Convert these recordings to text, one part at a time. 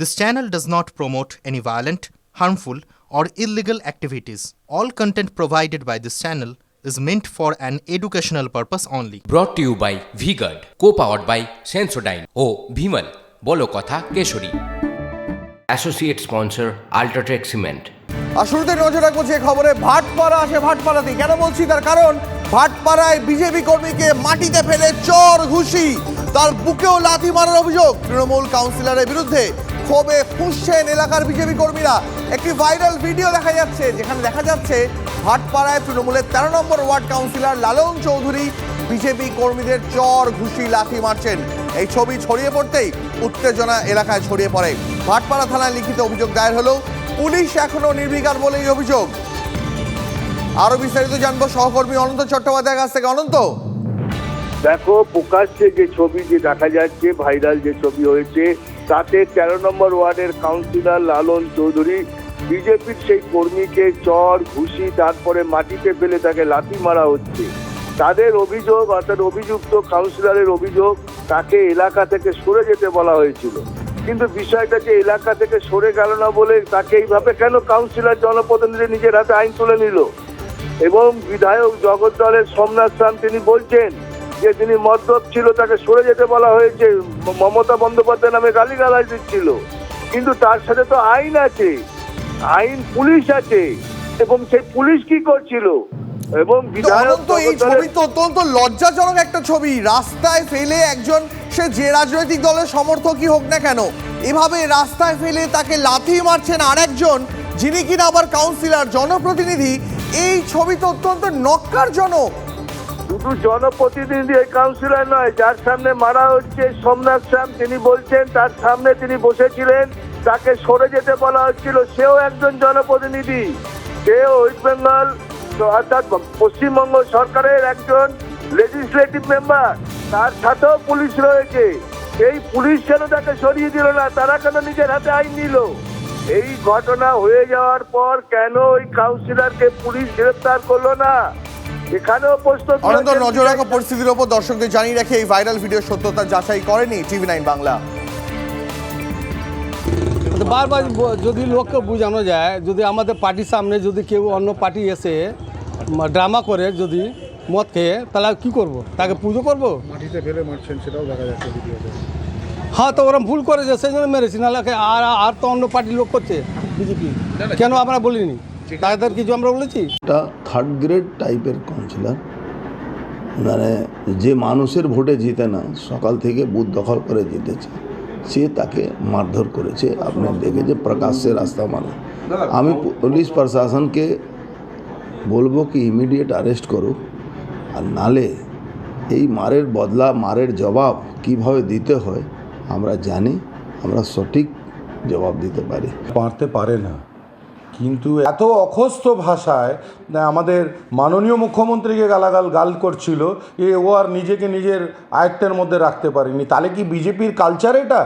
This channel does not promote any violent, harmful, or illegal activities. All content provided by this channel is meant for an educational purpose only. To you by V-Guard co powered by Sensodyne ও ভিমল বলো কথা Kesari associate sponsor UltraTech cement আর শুরুতে নজর রাখব যে খবরে ভাটপাড়া আসে ভাটপাড়াতে কেন বলছি তার কারণ? ভাটপাড়ায় বিজেপি কর্মীকে মাটিতে ফেলে চর ঘুষি। তার বুকেও লাথি মারার অভিযোগ। তৃণমূল কাউন্সিলরের বিরুদ্ধে ক্ষোভে ফুঁসছেন এলাকার বিজেপি কর্মীরা। একটি ভাইরাল ভিডিও দেখা যাচ্ছে, যেখানে দেখা যাচ্ছে ভাটপাড়ায় তৃণমূলের তেরো নম্বর ward councillor Lalan Chowdhury BJP কর্মীদের চর ঘুষি লাথি মারছেন। এই ছবি ছড়িয়ে পড়তেই উত্তেজনা এলাকায় ছড়িয়ে পড়ে। ভাটপাড়া থানায় লিখিত অভিযোগ দায়ের হলো, পুলিশ এখনও নির্বিকার বলেই অভিযোগ। আরও বিস্তারিত জানব সহকর্মী অনন্ত চট্টোপাধ্যায়ের কাছ থেকে। অনন্ত? দেখো প্রকাশ্যে যে ছবি যে দেখা যাচ্ছে ভাইরাল যে ছবি হয়েছে, তাতে তেরো নম্বর ওয়ার্ডের কাউন্সিলর লালন চৌধুরী, বিজেপির সেই কর্মীকে চর, ঘুষি, তারপরে মাটিতে ফেলে তাকে লাথি মারা হচ্ছে। তাদের অভিযোগ, অর্থাৎ অভিযুক্ত কাউন্সিলরের অভিযোগ, তাকে এলাকা থেকে সরে যেতে বলা হয়েছিল। কিন্তু বিষয়টা যে এলাকা থেকে সরে গেল না বলে তাকে এইভাবে কেন কাউন্সিলর জনপ্রতিনিধি নিজের হাতে আইন তুলে নিল? এবং বিধায়ক জগৎ দলের সোমনাথ রাম তিনি বলছেন যে তিনি মদ্যপ ছিল তাকে সরে যেতে বলা হয়েছে। মমতা বন্দ্যোপাধ্যায় নামে গালিগালাজ দিচ্ছিল। কিন্তু তার সাথে তো আইন আছে। আইন পুলিশ আছে। এবং সেই পুলিশ কি করছিল? এবং অনন্ত এই ছবি তো অত্যন্ত লজ্জাজনক একটা ছবি। রাস্তায় ফেলে একজন সে যে রাজনৈতিক দলের সমর্থকই হোক না কেন এভাবে রাস্তায় ফেলে তাকে লাথি মারছেন আরেকজন যিনি কিনা আবার কাউন্সিলর জনপ্রতিনিধি। এই ছবি তো অত্যন্ত নক্কারজনক। শুধু জনপ্রতিনিধি, এই কাউন্সিলর নয়, যার সামনে মারা হচ্ছে সোমনাথ শ্যাম, তিনি বলছেন তার সামনে তিনি বসেছিলেন, তাকে সরে যেতে বলা হচ্ছিল, সেও একজন জনপ্রতিনিধি। সে ওয়েস্ট বেঙ্গল অর্থাৎ পশ্চিমবঙ্গ সরকারের একজন লেজিসলেটিভ মেম্বার তার সাথেও পুলিশ রয়েছে। এই পুলিশ কেন তাকে সরিয়ে দিল না? তারা কেন নিজের হাতে আইন নিল? এই ঘটনা হয়ে যাওয়ার পর কেন ওই কাউন্সিলরকে পুলিশ গ্রেফতার করল না? এখানেও প্রশ্ন অনন্ত নজর রাখা পরিস্থিতির ওপর দর্শকদের জানিয়ে রাখে এই ভাইরাল ভিডিও সত্যতা যাচাই করেনি টিভি নাইন বাংলা। তো বারবার যদি লোককে বোঝানো যায় যদি আমাদের পার্টির সামনে যদি কেউ অন্য পার্টি এসে ড্রামা করে যদি মদ খেয়ে তাহলে কি করব? তাকে পুজো করব? মাটিতে ফেলে মারছেন সেটাও দেখা যাচ্ছে হ্যাঁ তো ওরা ভুল করেছে সেই জন্য মেরেছি নাহলে আর আর তো অন্য পার্টির লোক করছে বিজেপি। কেন আমরা বলিনি? তাদের কিছু আমরা বলেছি? একটা থার্ড গ্রেড টাইপের কাউন্সিলর মানে যে মানুষের ভোটে জিতে না সকাল থেকে বুথ দখল করে জিতেছে। সে তাকে মারধর করেছে। আপনি দেখেছে প্রকাশ্যে রাস্তা মারা। আমি পুলিশ প্রশাসনকে বলব কি ইমিডিয়েট অ্যারেস্ট করো আর নালে এই মারের বদলা মারের জবাব কীভাবে দিতে হয় আমরা জানি। আমরা সঠিক জবাব দিতে পারি। পারতে পারে না। কিন্তু এত অখস্ত ভাষায় আমাদের মাননীয় মুখ্যমন্ত্রীকে গালাগাল, গাল করছিল এ ও আর নিজেকে নিজের আয়ত্তের মধ্যে রাখতে পারেনি। তাহলে কি বিজেপির কালচার এটা?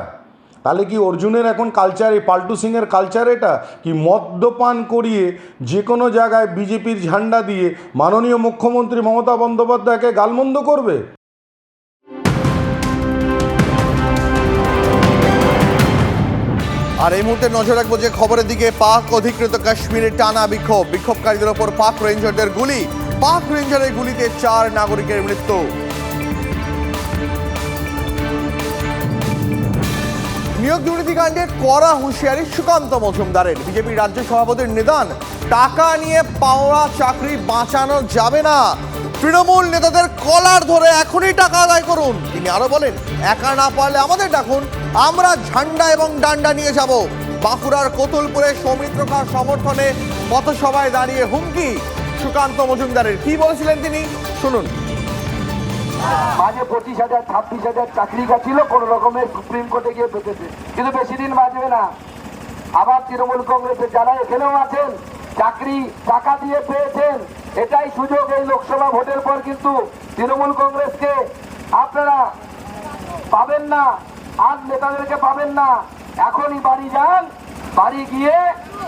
তাহলে কি অর্জুনের এখন কালচার এই পাল্টু সিংয়ের কালচার এটা? কি মদ্যপান করিয়ে যে কোনো জায়গায় বিজেপির ঝান্ডা দিয়ে মাননীয় মুখ্যমন্ত্রী মমতা বন্দ্যোপাধ্যায়কে গালমন্দ করবে? আর এই মুহূর্তে নজর রাখব যে খবরের দিকে পাক অধিকৃত কাশ্মীরের টানা বিক্ষোভ। বিক্ষোভকারীদের ওপর পাক রেঞ্জারদের গুলি। পাক রেঞ্জারের গুলিতে চার নাগরিকের মৃত্যু। নিয়োগ দুর্নীতিকাণ্ডে কড়া হুঁশিয়ারি সুকান্ত মজুমদারের। বিজেপি রাজ্য সভাপতির নিদান। টাকা নিয়ে পাওয়া চাকরি বাঁচানো যাবে না। তৃণমূল নেতাদের কলার ধরে এখনই টাকা আদায় করুন। তিনি আরও বলেন, একা না পারলে আমাদের ডাকুন, আমরা ঝান্ডা এবং ডান্ডা নিয়ে যাব। বাঁকুড়ার কতুলপুরে সৌমিত্রকার সমর্থনে পথসভায় দাঁড়িয়ে হুমকি। সুকান্ত মজুমদারের কি বলেছিলেন তিনি? শুনুন। মাঝে পঁচিশ হাজার, ছাব্বিশ হাজার চাকরি গেছিল, কোন রকমের সুপ্রিম কোর্টে গিয়ে পেতেছে। কিন্তু বেশি দিন বাঁচবে না। আবার তৃণমূল কংগ্রেসের যারা এখানেও আছেন, চাকরি, টাকা দিয়ে পেয়েছেন। এটাই সুযোগ এই লোকসভা ভোটের পর কিন্তু তৃণমূল কংগ্রেসকে আপনারা পাবেন না, আর নেতাদেরকে পাবেন না। এখনই বাড়ি যান, বাড়ি গিয়ে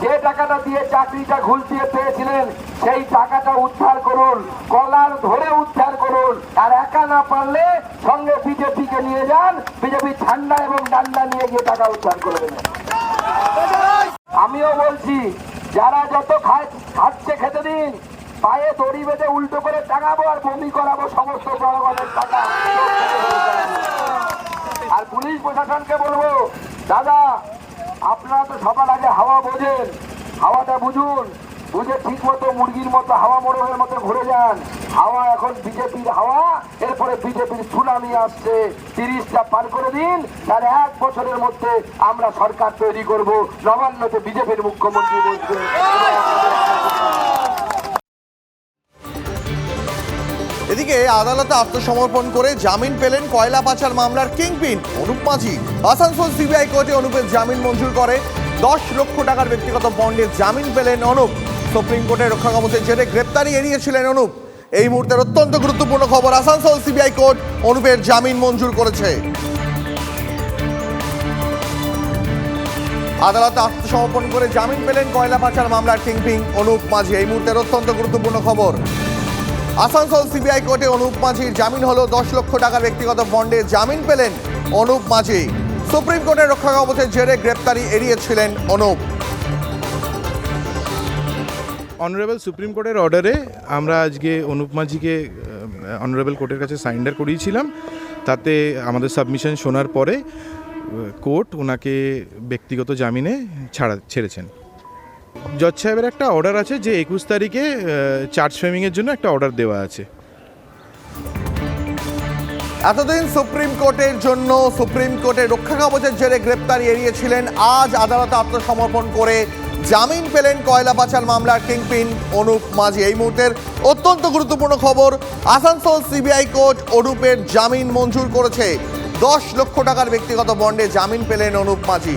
যে টাকাটা দিয়ে চাকরিটা ঘুলতিয়ে পেয়েছিলেন, সেই টাকাটা উদ্ধার করুন, কলার ধরে উদ্ধার করুন, আর একা না পারলে সঙ্গে বিজেপিকে নিয়ে যান, বিজেপি ঠান্ডা এবং ডান্ডা নিয়ে গিয়ে টাকা উদ্ধার করে দেবেন। আমিও বলছি, যারা যত খায়, খাচ্ছে খেতে দিন পায়ে দড়ি বেঁধে উল্টো করে টাঙাবো আর বমি করাবো সমস্ত জনগণের টাকা। আর পুলিশ প্রশাসনকে বলব, দাদা, আপনারা তো সবার আগে হাওয়া বোঝেন, হাওয়াটা বুঝুন, বুঝে ঠিক মতো মুরগির মতো হাওয়া মোড়কের মতো ঘুরে যান। হাওয়া এখন বিজেপির হাওয়া, এরপরে বিজেপির সুনামি আসছে। তিরিশটা পার করে দিন, তার এক বছরের মধ্যে আমরা সরকার তৈরি করব। নবান্নতে বিজেপির মুখ্যমন্ত্রী বলছে এদিকে আদালতে আত্মসমর্পণ করে জামিন পেলেন কয়লা পাচার মামলার কিংপিন অনুপ মাঝি। আসানসোল সিবিআই কোর্টে অনুপের জামিন মঞ্জুর করে। দশ লক্ষ টাকার ব্যক্তিগত বন্ডে জামিন পেলেন অনুপ। সুপ্রিম কোর্টের রক্ষা কবচের জেরে গ্রেপ্তারি এড়িয়েছিলেন অনুপ। এই মুহূর্তের অত্যন্ত গুরুত্বপূর্ণ খবর আসানসোল সিবিআই কোর্ট অনুপের জামিন মঞ্জুর করেছে। আদালতে আত্মসমর্পণ করে জামিন পেলেন কয়লা পাচার মামলার কিংপিং অনুপ মাঝি। এই মুহূর্তের অত্যন্ত গুরুত্বপূর্ণ খবর। আসানসোল সিবিআই কোর্টে অনুপ মাঝির জামিন হলো দশ লক্ষ টাকার ব্যক্তিগত বন্ডে জামিন পেলেন অনুপ মাঝি। সুপ্রিম কোর্টের রক্ষা কবচের জেরে গ্রেপ্তারি এড়িয়েছিলেন অনুপ। অনারেবল সুপ্রিম কোর্টের অর্ডারে আমরা আজকে অনুপ মাঝিকে অনারেবল কোর্টের কাছে সাইন্ডার করিয়েছিলাম। তাতে আমাদের সাবমিশন শোনার পরে কোর্ট ওনাকে ব্যক্তিগত জামিনে ছাড়া, ছেড়েছেন। জজ সাহেবের একটা অর্ডার আছে যে একুশ তারিখে চার্জ ফ্রেমিংয়ের জন্য একটা অর্ডার দেওয়া আছে। এতদিন সুপ্রিম কোর্টের জন্য, সুপ্রিম কোর্টের রক্ষা কবচের জেরে গ্রেপ্তারি এড়িয়েছিলেন। আজ আদালতে আত্মসমর্পণ করে জামিন পেলেন কয়লা পাচার মামলার কিংপিন অনুপ মাঝি। এই মুহূর্তের অত্যন্ত গুরুত্বপূর্ণ খবর, আসানসোল সিবিআই কোর্ট অনুপের জামিন মঞ্জুর করেছে। দশ লক্ষ টাকার ব্যক্তিগত বন্ডে জামিন পেলেন অনুপ মাঝি।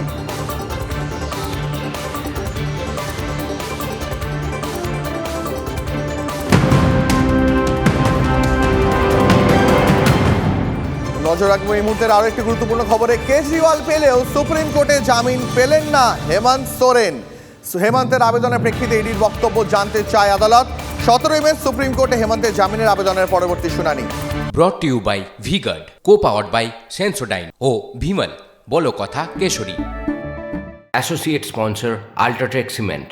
নজর রাখব এই মুহূর্তের আরও একটি গুরুত্বপূর্ণ খবরে। কেজরিওয়াল পেলেও সুপ্রিম কোর্টে জামিন পেলেন না হেমন্ত সোরেন। হেমন্তের আবেদনের প্রেক্ষিতে ইডির বক্তব্য জানতে চায় আদালত। সতেরোই মে সুপ্রিম কোর্টে হেমন্তের জামিনের আবেদনের পরবর্তী শুনানি। Brought to you by VGuard co powered by Sensodyne ও ভিমল বলো কথা Keshari. Associate sponsor UltraTech cement